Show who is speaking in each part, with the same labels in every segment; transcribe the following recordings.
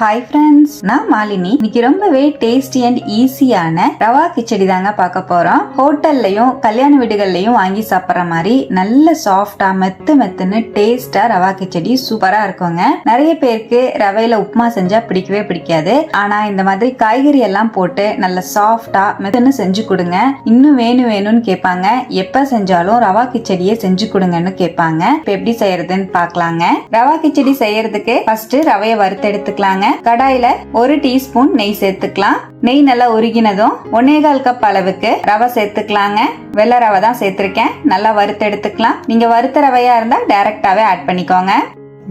Speaker 1: Hi friends நான் மாலினி. இன்னைக்கு ரொம்பவே டேஸ்டி அண்ட் ஈஸியான ரவா கிச்சடி தாங்க பார்க்க போறோம். ஹோட்டல்லையும் கல்யாண வீடுகள்லையும் வாங்கி சாப்பிட்ற மாதிரி நல்ல சாஃப்டா மெத்து மெத்துன்னு டேஸ்டா ரவா கிச்சடி சூப்பரா இருக்குங்க. நிறைய பேருக்கு ரவையில உப்புமா செஞ்சா பிடிக்கவே பிடிக்காது. ஆனா இந்த மாதிரி காய்கறி எல்லாம் போட்டு நல்ல சாஃப்டா மெத்துன்னு செஞ்சு கொடுங்க. இன்னும் வேணும் வேணும்னு கேட்பாங்க. எப்ப செஞ்சாலும் ரவா கிச்சடியே செஞ்சு கொடுங்கன்னு கேட்பாங்க. இப்ப எப்படி செய்யறதுன்னு பார்க்கலாங்க. ரவா கிச்சடி செய்யறதுக்கு ஃபர்ஸ்ட் ரவையை வறுத்தெடுத்துக்கலாங்க எடுத்துக்கலாங்க கடாயில ஒரு டீஸ்பூன் நெய் சேர்த்துக்கலாம். நெய் நல்லா உருகினதும் ஒன்னேகால் கப் அளவுக்கு ரவை சேர்த்துக்கலாங்க. வெள்ளை ரவை தான் சேர்த்திருக்கேன். நல்லா வறுத்து எடுத்துக்கலாம். நீங்க வறுத்த ரவையா இருந்தா டைரக்டாவே ஆட் பண்ணிக்கோங்க.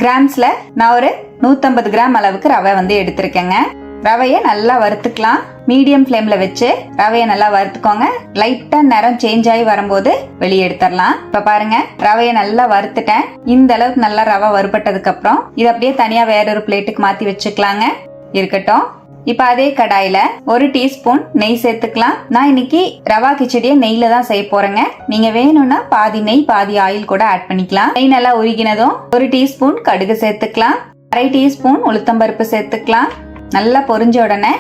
Speaker 1: கிராம்ஸ்ல நான் ஒரு நூத்தம்பது கிராம் அளவுக்கு ரவை வந்து எடுத்திருக்கேங்க. ரவையை நல்லா வறுத்துக்கலாம். மீடியம் ஃப்ளேம்ல வச்சு ரவையை நல்லா வறுத்துக்கோங்க. லைட்டா நிறம் சேஞ்ச் ஆகி வரும்போது வெளியே எடுத்துடலாம். இப்ப பாருங்க ரவையை நல்லா வறுத்துட்டேன். இந்த அளவுக்கு நல்லா ரவை வறுபட்டதுக்கு அப்புறம் இது அப்படியே தனியா வேற ஒரு பிளேட்டுக்கு மாத்தி வச்சுக்கலாங்க. இருக்கட்டும். இப்ப அதே கடாயில ஒரு டீஸ்பூன் நெய் சேர்த்துக்கலாம். நான் இன்னைக்கு ரவா கிச்சடியை நெய்ல தான் செய்ய போறேங்க. நீங்க வேணும்னா பாதி நெய் பாதி ஆயில் கூட ஆட் பண்ணிக்கலாம். நெய் நல்லா உருகினதும் ஒரு டீஸ்பூன் கடுகு சேர்த்துக்கலாம். அரை டீஸ்பூன் உளுத்தம்பருப்பு சேர்த்துக்கலாம். நல்லா பொரிஞ்ச உடனே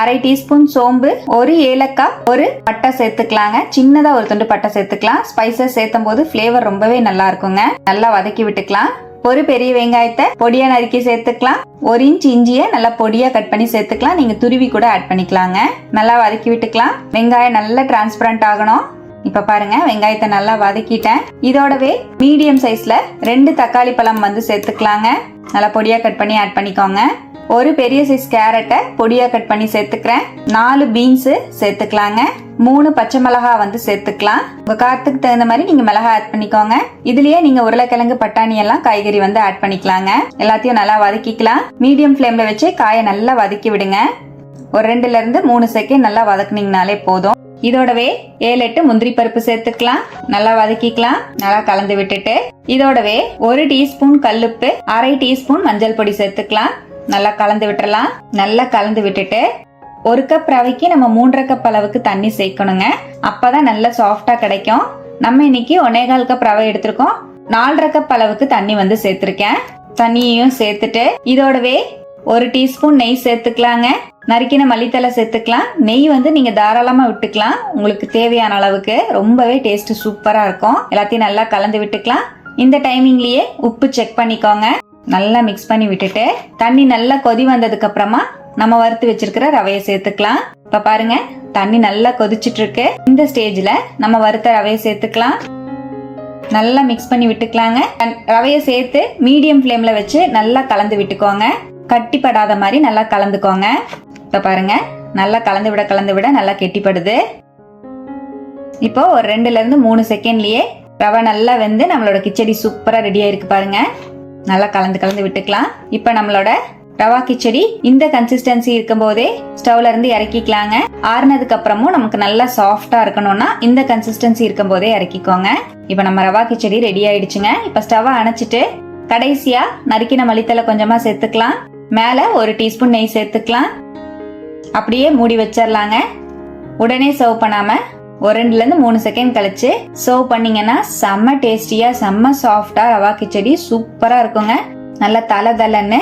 Speaker 1: அரை டீஸ்பூன் சோம்பு ஒரு ஏலக்காய் ஒரு பட்டை சேர்த்துக்கலாங்க. சின்னதா ஒரு துண்டு பட்டை சேர்த்துக்கலாம். ஸ்பைசஸ் சேர்த்தும் போது ஃப்ளேவர் ரொம்பவே நல்லா இருக்குங்க. நல்லா வதக்கி விட்டுக்கலாம். ஒரு பெரிய வெங்காயத்தை பொடியா நறுக்கி சேர்த்துக்கலாம். ஒரு இன்ச் இஞ்சியை நல்லா பொடியா கட் பண்ணி சேர்த்துக்கலாம். நீங்க துருவி கூட ஆட் பண்ணிக்கலாங்க. நல்லா வதக்கி விட்டுக்கலாம். வெங்காயம் நல்லா டிரான்ஸ்பரண்ட் ஆகணும். இப்ப பாருங்க வெங்காயத்தை நல்லா வதக்கிட்டேன். இதோடவே மீடியம் சைஸ்ல ரெண்டு தக்காளி பழம் வந்து சேர்த்துக்கலாங்க. நல்லா பொடியா கட் பண்ணி ஆட் பண்ணிக்கோங்க. ஒரு பெரிய சைஸ் கேரட்டை பொடியா கட் பண்ணி சேர்த்துக்கிறேன். நாலு பீன்ஸ் சேர்த்துக்கலாங்க. மூணு பச்சை மிளகா வந்து சேர்த்துக்கலாம். உங்க காரத்துக்கு தகுந்த மாதிரி நீங்க மிளகா ஆட் பண்ணிக்கோங்க. இதுலயே நீங்க உருளைக்கிழங்கு பட்டாணி எல்லாம் காய்கறி வந்து ஆட் பண்ணிக்கலாங்க. எல்லாத்தையும் நல்லா வதக்கிக்கலாம். மீடியம் ஃப்ளேம்ல வச்சு காயை நல்லா வதக்கி விடுங்க. ஒரு ரெண்டுல இருந்து மூணு செகண்ட் நல்லா வதக்குனீங்கனாலே போதும். இதோடவே ஏழு எட்டு முந்திரி பருப்பு சேர்த்துக்கலாம். நல்லா வதக்கிக்கலாம். நல்லா கலந்து விட்டுட்டு. இதோடவே ஒரு டீஸ்பூன் கல்லுப்பு அரை டீஸ்பூன் மஞ்சள் பொடி சேர்த்துக்கலாம். நல்லா கலந்து விட்டுறலாம். நல்லா கலந்து விட்டுட்டு ஒரு கப் ரவைக்கு நம்ம மூன்றரை கப் அளவுக்கு தண்ணி சேர்க்கணுங்க. அப்பதான் நல்லா சாஃப்டா கிடைக்கும். நம்ம இன்னைக்கு ஒன்னேகால் கப் ரவை எடுத்திருக்கோம். நாலரை கப் அளவுக்கு தண்ணி வந்து சேர்த்திருக்கேன். தண்ணியையும் சேர்த்துட்டு இதோடவே ஒரு டீஸ்பூன் நெய் சேர்த்துக்கலாங்க. நறுக்கின மல்லித்தலை சேர்த்துக்கலாம். நெய் வந்து நீங்க தாராளமா விட்டுக்கலாம். உங்களுக்கு தேவையான அளவுக்கு. ரொம்பவே டேஸ்ட் சூப்பரா இருக்கும். எல்லாத்தையும் நல்லா கலந்து விட்டுக்கலாம். இந்த டைமிங்லயே உப்பு செக் பண்ணிக்கோங்க. நல்லா மிக்ஸ் பண்ணி விட்டுட்டு தண்ணி நல்லா கொதி வந்ததுக்கு அப்புறமா நம்ம வறுத்து வச்சிருக்கிற ரவையை சேர்த்துக்கலாம். இப்ப பாருங்க தண்ணி நல்லா கொதிச்சிட்டு இருக்கு இந்த ஸ்டேஜ்ல நம்ம வறுத்த ரவையை சேர்த்துக்கலாம். நல்லா மிக்ஸ் பண்ணி விட்டுக்கலாங்க. ரவையை சேர்த்து மீடியம் ஃப்ளேம்ல வச்சு நல்லா கலந்து விட்டுக்கோங்க. கட்டிப்படாத மாதிரி நல்லா கலந்துக்கோங்க. இப்ப பாருங்க நல்லா கலந்து விட கலந்து விட நல்லா கெட்டிப்படுது. இப்போ ஒரு ரெண்டுல இருந்து மூணு செகண்ட்லயே ரவை நல்லா வெந்து நம்மளோட கிச்சடி சூப்பரா ரெடி ஆயிருக்கு பாருங்க. நல்லா கலந்து கலந்து விட்டுக்கலாம். இப்போ நம்மளோட ரவா கிச்சடி இந்த கன்சிஸ்டன்சி இருக்கும் போதே ஸ்டவ்ல இருந்து இறக்கிக்கலாங்க. ஆறுனதுக்கு அப்புறமும் நமக்கு நல்லா சாஃப்டா இருக்கணும்னா இந்த கன்சிஸ்டன்சி இருக்கும் போதே இறக்கிக்கோங்க. இப்போ நம்ம ரவா கிச்சடி ரெடி ஆயிடுச்சுங்க. இப்போ ஸ்டவ்வை அணைச்சிட்டு கடைசியா நறுக்கின மளித்தலை கொஞ்சமா சேர்த்துக்கலாம். மேல ஒரு டீஸ்பூன் நெய் சேர்த்துக்கலாம். அப்படியே மூடி வச்சிடலாங்க உடனே சர்வ் பண்ணாம ஒரு ரெண்டுல இருந்து மூணு செகண்ட் கழிச்சு சர்வ் பண்ணீங்கன்னா செம்ம டேஸ்டியா செம்ம சாஃப்டா ரவா கிச்சடி சூப்பரா இருக்குங்க. நல்ல தலை தலைன்னு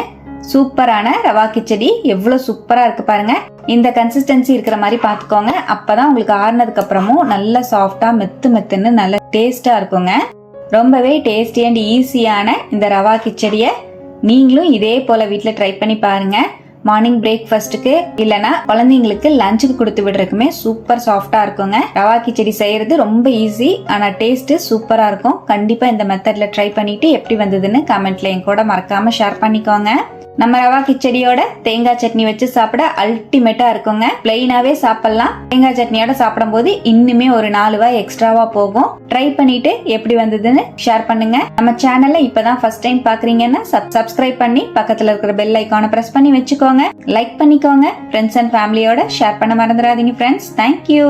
Speaker 1: சூப்பரான ரவா கிச்சடி எவ்வளவு சூப்பரா இருக்கு பாருங்க. இந்த கன்சிஸ்டன்சி இருக்கிற மாதிரி பாத்துக்கோங்க. அப்பதான் உங்களுக்கு ஆறுனதுக்கு அப்புறமும் நல்ல சாஃப்டா மெத்து மெத்துன்னு நல்ல டேஸ்டா இருக்குங்க. ரொம்பவே டேஸ்டி அண்ட் ஈஸியான இந்த ரவா கிச்சடியை நீங்களும் இதே போல வீட்டில் ட்ரை பண்ணி பாருங்கள் மார்னிங் பிரேக்ஃபாஸ்ட்டுக்கு இல்லைன்னா குழந்தைங்களுக்கு லஞ்சுக்கு கொடுத்து விடுறதுக்குமே சூப்பர் சாஃப்டா இருக்குங்க. ரவா கிச்சடி செய்யறது ரொம்ப ஈஸி ஆனா டேஸ்ட் சூப்பரா இருக்கும். கண்டிப்பா இந்த மெத்தட்ல ட்ரை பண்ணிட்டு எப்படி வந்ததுன்னு கமெண்ட்ல என் கூட மறக்காம ஷேர் பண்ணிக்கோங்க. நம்ம ரவா கிச்சடியோட தேங்காய் சட்னி வச்சு சாப்பிட அல்டிமேட்டா இருக்குங்க. பிளெயினாவே சாப்பிடலாம். தேங்காய் சட்னியோட சாப்பிடும் போது இன்னுமே ஒரு நாலு வாய் எக்ஸ்ட்ராவா போகும். ட்ரை பண்ணிட்டு எப்படி வந்ததுன்னு ஷேர் பண்ணுங்க. நம்ம சேனல்ல இப்பதான் ஃபர்ஸ்ட் டைம் பாக்குறீங்கன்னா சப்ஸ்கிரைப் பண்ணி பக்கத்துல இருக்கிற பெல் ஐக்கானை பிரஸ் பண்ணி வச்சுக்கோங்க. லைக் பண்ணிக்கோங்க. ஃப்ரெண்ட்ஸ் அண்ட் ஃபேமிலியோட ஷேர் பண்ண மறந்துடாதீங்க ஃப்ரெண்ட்ஸ் தேங்க்யூ